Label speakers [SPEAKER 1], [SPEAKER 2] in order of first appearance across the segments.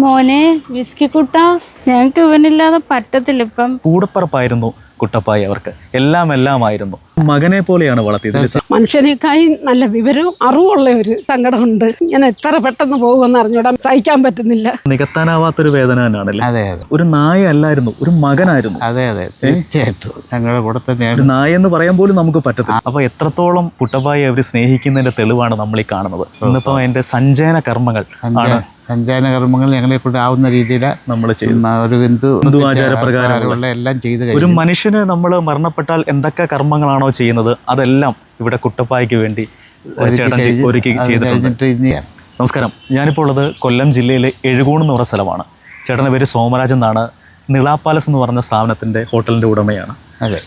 [SPEAKER 1] മോനെ വിസ്കി കുട്ട. ഞങ്ങൾക്ക് ഇവനില്ലാതെ പറ്റത്തില്ല ഇപ്പം.
[SPEAKER 2] കൂടപ്പറപ്പായിരുന്നു കുട്ടപ്പായി അവർക്ക്. എല്ലാം എല്ലാം എല്ലാമായിരുന്നു. മകനെ പോലെയാണ് വളർത്തിയത്?
[SPEAKER 3] മനുഷ്യനേക്കായി നല്ല വിവരവും അറിവുള്ള ഒരു സങ്കടമുണ്ട്. ഞാൻ എത്ര പെട്ടെന്ന് പോകുമെന്ന് അറിഞ്ഞൂടാ. സഹിക്കാൻ പറ്റുന്നില്ല.
[SPEAKER 2] നികത്താനാവാത്തൊരു വേദന തന്നെയാണല്ലേ?
[SPEAKER 4] അതെ അതെ.
[SPEAKER 2] ഒരു നായ അല്ലായിരുന്നു ഒരു മകനായിരുന്നു.
[SPEAKER 4] അതെ അതെ. തീർച്ചയായിട്ടും. ഞങ്ങളുടെ കൂടെ തന്നെയാണ്.
[SPEAKER 2] ഒരു നായ എന്ന് പറയാൻ പോലും നമുക്ക് പറ്റത്തില്ല. അപ്പൊ എത്രത്തോളം കുട്ടപ്പായി അവർ സ്നേഹിക്കുന്നതിന്റെ തെളിവാണ് നമ്മൾ ഈ കാണുന്നത്. ഇന്നിപ്പോ അതിന്റെ സഞ്ചയന കർമ്മങ്ങൾ ആണ്
[SPEAKER 4] സഞ്ചാര കർമ്മങ്ങൾ ഞങ്ങളെ കൊണ്ട് ആവുന്ന രീതിയിൽ
[SPEAKER 2] നമ്മൾ ചെയ്യുന്ന
[SPEAKER 4] ഒരു ഹിന്ദു
[SPEAKER 2] ആചാരപ്രകാരമുള്ള
[SPEAKER 4] എല്ലാം ചെയ്ത്
[SPEAKER 2] ഒരു മനുഷ്യന് നമ്മൾ മരണപ്പെട്ടാൽ എന്തൊക്കെ കർമ്മങ്ങളാണോ ചെയ്യുന്നത് അതെല്ലാം ഇവിടെ കുട്ടപ്പായ്ക്ക് വേണ്ടി ചേട്ടൻ ഒരുക്കി ചെയ്തിട്ടുണ്ട്. നമസ്കാരം. ഞാനിപ്പോൾ ഉള്ളത് കൊല്ലം ജില്ലയിലെ എഴുകൂൺ എന്ന് പറഞ്ഞ സ്ഥലമാണ്. ചേട്ടന്റെ പേര് സോമരാജ് എന്നാണ്. നിളാ പാലസ് എന്ന് പറഞ്ഞ സ്ഥാപനത്തിന്റെ ഹോട്ടലിന്റെ ഉടമയാണ്.
[SPEAKER 4] അതെ.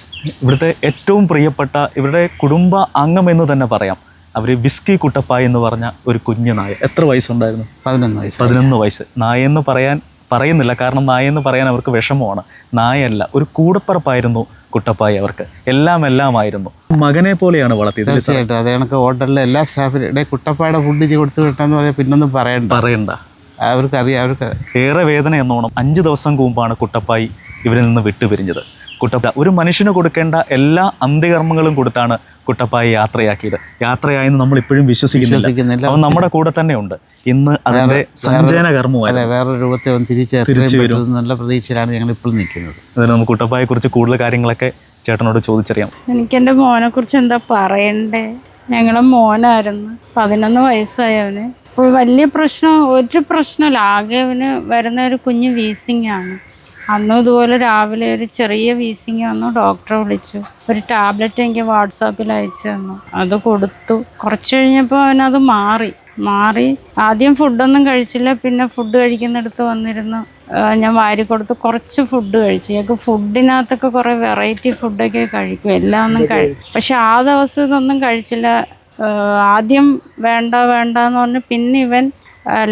[SPEAKER 2] ഇവിടുത്തെ ഏറ്റവും പ്രിയപ്പെട്ട ഇവരുടെ കുടുംബ അംഗം എന്ന് തന്നെ പറയാം. അവർ വിസ്കി കുട്ടപ്പായ എന്ന് പറഞ്ഞ ഒരു കുഞ്ഞു നായ. എത്ര വയസ്സുണ്ടായിരുന്നു?
[SPEAKER 4] പതിനൊന്ന് വയസ്സ്.
[SPEAKER 2] പതിനൊന്ന് വയസ്സ്. നായെന്ന് പറയാൻ പറയുന്നില്ല. കാരണം നായെന്ന് പറയാൻ അവർക്ക് വിഷമമാണ്. നായല്ല ഒരു കൂടപ്പറപ്പായിരുന്നു കുട്ടപ്പായി അവർക്ക്. എല്ലാം എല്ലാമായിരുന്നു. മകനെ പോലെയാണ് വളർത്തിയത്?
[SPEAKER 4] തീർച്ചയായിട്ടും. അത് കണക്ക് ഹോട്ടലിലെ എല്ലാ സ്റ്റാഫിനും കുട്ടപ്പായുടെ ഫുഡ് ഇനി കൊടുത്തു വിട്ടെന്ന് പറയാൻ പിന്നൊന്നും പറയണ്ട.
[SPEAKER 2] പറയണ്ട.
[SPEAKER 4] അവർക്ക് അവർക്കറിയാം അവർക്ക്
[SPEAKER 2] ഏറെ വേദന എന്നോണം അഞ്ച് ദിവസം മുമ്പാണ് കുട്ടപ്പായി ഇവരിൽ നിന്ന് വിട്ടുപിരിഞ്ഞത്. കുട്ടപ്പ ഒരു മനുഷ്യന് കൊടുക്കേണ്ട എല്ലാ അന്ത്യകർമ്മങ്ങളും കൊടുത്താണ് കുട്ടപ്പായി യാത്രയാക്കിയത്. യാത്രയായെന്ന് നമ്മൾ ഇപ്പോഴും വിശ്വസിക്കുന്നില്ല. അവൻ നമ്മുടെ കൂടെ തന്നെ ഉണ്ട്. ഇന്ന് അതിന്റെ സഞ്ചയന കർമ്മമായി
[SPEAKER 4] വേറെ രൂപത്തെ തിരിച്ചു
[SPEAKER 2] വരും.
[SPEAKER 4] നല്ല പ്രതീക്ഷയിലാണ് ഞങ്ങൾ ഇപ്പോൾ നിൽക്കുന്നത്.
[SPEAKER 2] അതിന് നമുക്ക് കുട്ടപ്പായെ കുറിച്ച് കൂടുതൽ കാര്യങ്ങളൊക്കെ ചേട്ടനോട് ചോദിച്ചറിയാം.
[SPEAKER 1] എനിക്ക് എന്റെ മോനെ കുറിച്ച് എന്താ പറയണ്ടേ? ഞങ്ങളെ മോനായിരുന്നു. പതിനൊന്ന് വയസ്സായി അവന്. അപ്പോൾ വലിയ പ്രശ്നം ഒരു പ്രശ്നമില്ല. ആകെ അവന് വരുന്ന ഒരു കുഞ്ഞ് വീസിങ് ആണ്. അന്നും ഇതുപോലെ രാവിലെ ഒരു ചെറിയ വീസിങ് വന്നു. ഡോക്ടറെ വിളിച്ചു. ഒരു ടാബ്ലറ്റ് എനിക്ക് വാട്സാപ്പിൽ അയച്ചു തന്നു. അത് കൊടുത്തു. കുറച്ച് കഴിഞ്ഞപ്പോൾ അവനത് മാറി. മാറി. ആദ്യം ഫുഡൊന്നും കഴിച്ചില്ല. പിന്നെ ഫുഡ് കഴിക്കുന്നിടത്ത് വന്നിരുന്നു. ഞാൻ വാരി കൊടുത്ത്. കുറച്ച് ഫുഡ് കഴിച്ചു. ഞങ്ങൾക്ക് ഫുഡിനകത്തൊക്കെ കുറേ വെറൈറ്റി ഫുഡൊക്കെ കഴിക്കും. എല്ലാം ഒന്നും കഴിക്കും പക്ഷെ ആ ദിവസം ഇതൊന്നും കഴിച്ചില്ല ആദ്യം വേണ്ട വേണ്ട എന്ന് പറഞ്ഞ് പിന്നെ ഇവൻ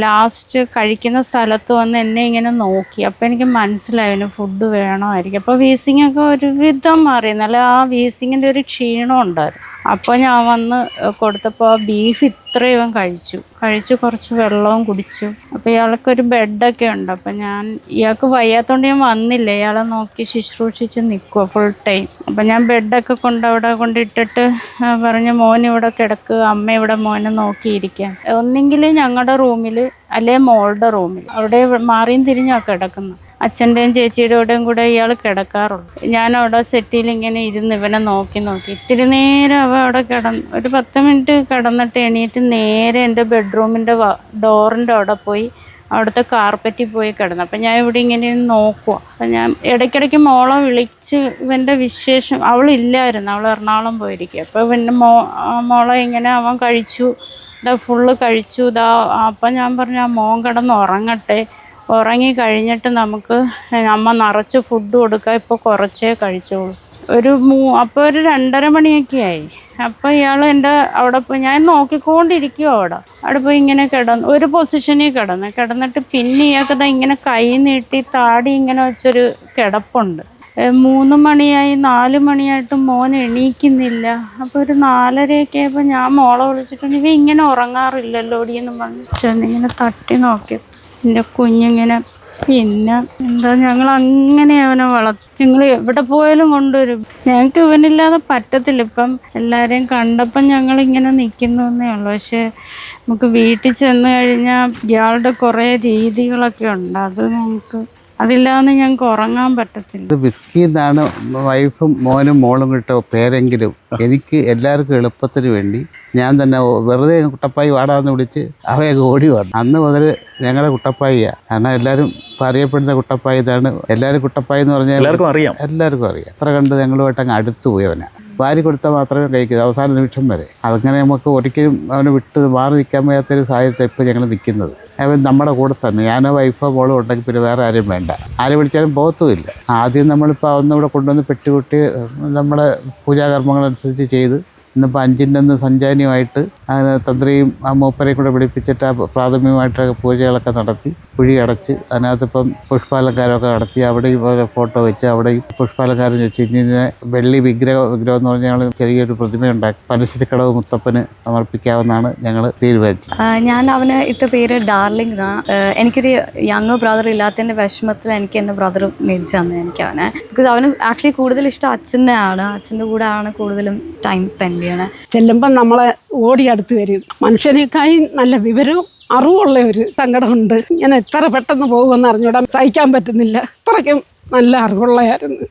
[SPEAKER 1] ലാസ്റ്റ് കഴിക്കുന്ന സ്ഥലത്ത് വന്ന് എന്നെ ഇങ്ങനെ നോക്കി. അപ്പോൾ എനിക്ക് മനസ്സിലായി അവന് ഫുഡ് വേണമായിരിക്കും. അപ്പോൾ വീസിങ്ങൊക്കെ ഒരുവിധം മാറി. നല്ല ആ വീസിങ്ങിന്റെ ഒരു ക്ഷീണം ഉണ്ടായിരുന്നു അപ്പോൾ ഞാൻ വന്ന് കൊടുത്തപ്പോൾ ആ ബീഫ് ഇത്രയും കഴിച്ചു. കഴിച്ചു കുറച്ച് വെള്ളവും കുടിച്ചു. അപ്പോൾ ഇയാൾക്കൊരു ബെഡൊക്കെ ഉണ്ട്. അപ്പോൾ ഞാൻ ഇയാൾക്ക് വയ്യാത്തതുകൊണ്ട് ഞാൻ വന്നില്ല. ഇയാളെ നോക്കി ശുശ്രൂഷിച്ച് നിൽക്കുക ഫുൾ ടൈം അപ്പോൾ ഞാൻ ബെഡൊക്കെ കൊണ്ട് അവിടെ കൊണ്ടിട്ടിട്ട് പറഞ്ഞു മോൻ ഇവിടെ കിടക്കുക അമ്മ ഇവിടെ മോനെ നോക്കിയിരിക്കാൻ. ഒന്നെങ്കിൽ ഞങ്ങളുടെ റൂമിൽ അല്ലെ മോളുടെ റൂമിൽ. അവിടെ മാറിയും തിരിഞ്ഞാണ് കിടക്കുന്നത് അച്ഛന്റെയും ചേച്ചിയുടെയും കൂടെ ഇയാൾ കിടക്കാറുള്ളൂ ഞാൻ അവിടെ സെറ്റിൽ ഇങ്ങനെ ഇരുന്ന് ഇവനെ നോക്കി നോക്കി. ഇത്തിരി നേരം അവ അവിടെ കിടന്ന് ഒരു പത്ത് മിനിറ്റ് കിടന്നിട്ട് എണീറ്റ് നേരെ എന്റെ ബെഡ്റൂമിന്റെ ഡോറിന്റെ അവിടെ പോയി അവിടുത്തെ കാർപ്പറ്റിൽ പോയി കിടന്നു. അപ്പം ഞാൻ ഇവിടെ ഇങ്ങനെ നോക്കുക അപ്പം ഞാൻ ഇടയ്ക്കിടയ്ക്ക് മോളെ വിളിച്ച് ഇവന്റെ വിശേഷം അവളില്ലായിരുന്നു അവൾ എറണാകുളം പോയിരിക്കുക അപ്പോൾ പിന്നെ മോ മോളെ ഇങ്ങനെ അവൻ കഴിച്ചു ഇതാ ഫുള്ള് കഴിച്ചു ഇതാ അപ്പം ഞാൻ പറഞ്ഞു ആ മോൻ കിടന്ന് ഉറങ്ങട്ടെ. ഉറങ്ങി കഴിഞ്ഞിട്ട് നമുക്ക് അമ്മ നിറച്ച് ഫുഡ് കൊടുക്കുക ഇപ്പോൾ കുറച്ചേ കഴിച്ചോളൂ. ഒരു മൂ അപ്പോൾ ഒരു രണ്ടര മണിയൊക്കെ ആയി. അപ്പോൾ ഇയാൾ എന്റെ അവിടെ പോയി ഞാൻ നോക്കിക്കൊണ്ടിരിക്കുവോ അവിടെ. അവിടെ പോയി ഇങ്ങനെ കിടന്നു ഒരു പൊസിഷനിൽ കിടന്നു. കിടന്നിട്ട് പിന്നെ ഇയാൾക്ക് ഇങ്ങനെ കൈ നീട്ടി താടി ഇങ്ങനെ വെച്ചൊരു കിടപ്പുണ്ട്. മൂന്ന് മണിയായി നാല് മണിയായിട്ട് മോൻ എണീക്കുന്നില്ല. അപ്പോൾ ഒരു നാലരയൊക്കെ ആയപ്പോൾ ഞാൻ മോളെ വിളിച്ചിട്ടുണ്ട് ഇവ ഇങ്ങനെ ഉറങ്ങാറില്ലല്ലോ പറഞ്ഞു. ചെന്നിങ്ങനെ തട്ടി നോക്കി. എന്റെ കുഞ്ഞിങ്ങനെ പിന്നെ എന്താ ഞങ്ങൾ അങ്ങനെ അവനെ വളർത്തി ഞങ്ങൾ എവിടെ പോയാലും കൊണ്ടുവരും. ഞങ്ങൾക്ക് ഇവനില്ലാതെ പറ്റത്തില്ല. ഇപ്പം എല്ലാവരെയും കണ്ടപ്പം ഞങ്ങൾ ഇങ്ങനെ നിൽക്കുന്നു എന്നേ ഉള്ളൂ. പക്ഷെ നമുക്ക് വീട്ടിൽ ചെന്ന് കഴിഞ്ഞാൽ ഇയാളുടെ കുറേ രീതികളൊക്കെ ഉണ്ട്. അത് നമുക്ക് അതില്ലാതെ ഞങ്ങൾക്ക് ഉറങ്ങാൻ പറ്റത്തില്ല.
[SPEAKER 4] ഇത് ബിസ്കി എന്നാണ് വൈഫും മോനും മോളും കിട്ട പേരെങ്കിലും എനിക്ക് എല്ലാവർക്കും എളുപ്പത്തിന് വേണ്ടി ഞാൻ തന്നെ വെറുതെ കുട്ടപ്പായി വാടാന്ന് വിളിച്ച് അവയൊക്കെ ഓടി വന്നു. അന്ന് മുതൽ ഞങ്ങളുടെ കുട്ടപ്പായിയാണ് കാരണം എല്ലാവരും അറിയപ്പെടുന്ന കുട്ടപ്പായി ഇതാണ് എല്ലാവരും കുട്ടപ്പായി എന്ന് പറഞ്ഞാൽ
[SPEAKER 2] എല്ലാവർക്കും അറിയാം.
[SPEAKER 4] എല്ലാവർക്കും അറിയാം. അത്ര കണ്ട് ഞങ്ങളുമായിട്ട് അങ്ങ് അടുത്ത് പോയവനാണ് വാരി കൊടുത്താൽ മാത്രമേ കഴിക്കൂ. അവസാന നിമിഷം വരെ. അതങ്ങനെ നമുക്ക് ഒരിക്കലും അവനെ വിട്ട് മാറി നിൽക്കാൻ വയ്യാത്തൊരു സാഹചര്യത്തിൽ ഇപ്പോൾ ഞങ്ങൾ നിൽക്കുന്നത്. അവൻ നമ്മുടെ കൂടെ തന്നെ. ഞാനോ വൈഫോ മോളോ ഉണ്ടെങ്കിൽ പിന്നെ വേറെ ആരും വേണ്ട. ആരെ വിളിച്ചാലും പോകത്തുമില്ല. ആദ്യം നമ്മളിപ്പോൾ ഒന്നിവിടെ കൊണ്ടുവന്ന് പെട്ടുകൂട്ടി നമ്മുടെ പൂജാകർമ്മങ്ങളനുസരിച്ച് ചെയ്ത് ഇന്നിപ്പോൾ അഞ്ചിന്റെ അന്ന് സഞ്ചാരിയുമായിട്ട് അങ്ങനെ തന്ത്രിയും ആ മൂപ്പരെയും കൂടെ പിടിപ്പിച്ചിട്ട് ആ പ്രാഥമികമായിട്ടൊക്കെ പൂജകളൊക്കെ നടത്തി കുഴി അടച്ച് അതിനകത്തിപ്പം പുഷ്പാലങ്കാരമൊക്കെ നടത്തി അവിടെയും ഓരോ ഫോട്ടോ വെച്ച് അവിടെയും പുഷ്പാലങ്കാരം വെച്ച് ഇതിനെ വെള്ളി വിഗ്രഹം വിഗ്രഹം എന്ന് പറഞ്ഞാൽ ഞങ്ങൾ ചെറിയൊരു പ്രതിമയുണ്ടാക്കി പനശ്ശിരിക്കടവ് മുത്തപ്പന് സമർപ്പിക്കാവുന്നതാണ് ഞങ്ങൾ തീരുമാനിച്ചത്.
[SPEAKER 5] ഞാൻ അവന് ഇട്ട പേര് ഡാർലിംഗ് എനിക്കൊരു യങ് ബ്രദർ ഇല്ലാത്തതിന്റെ വിഷമത്തിൽ എനിക്ക് എന്റെ ബ്രദർ മേടിച്ചു തന്നെ എനിക്ക് അവനെ. ബിക്കോസ് അവന് ആക്ച്വലി കൂടുതൽ ഇഷ്ടം അച്ഛനെയാണ്. അച്ഛന്റെ കൂടെ ആണ് കൂടുതലും ടൈം സ്പെൻഡ് ചെയ്യണത്
[SPEAKER 3] ചെല്ലുമ്പം നമ്മളെ ഓടി അടുത്ത് വരും. മനുഷ്യനേക്കായി നല്ല വിവരവും അറിവുള്ള ഒരു സങ്കടമുണ്ട്. ഞാൻ എത്ര പെട്ടെന്ന് പോകുമെന്ന് അറിഞ്ഞൂടാ. സഹിക്കാൻ പറ്റുന്നില്ല. അത്രയ്ക്കും നല്ല അറിവുള്ളയായിരുന്നു.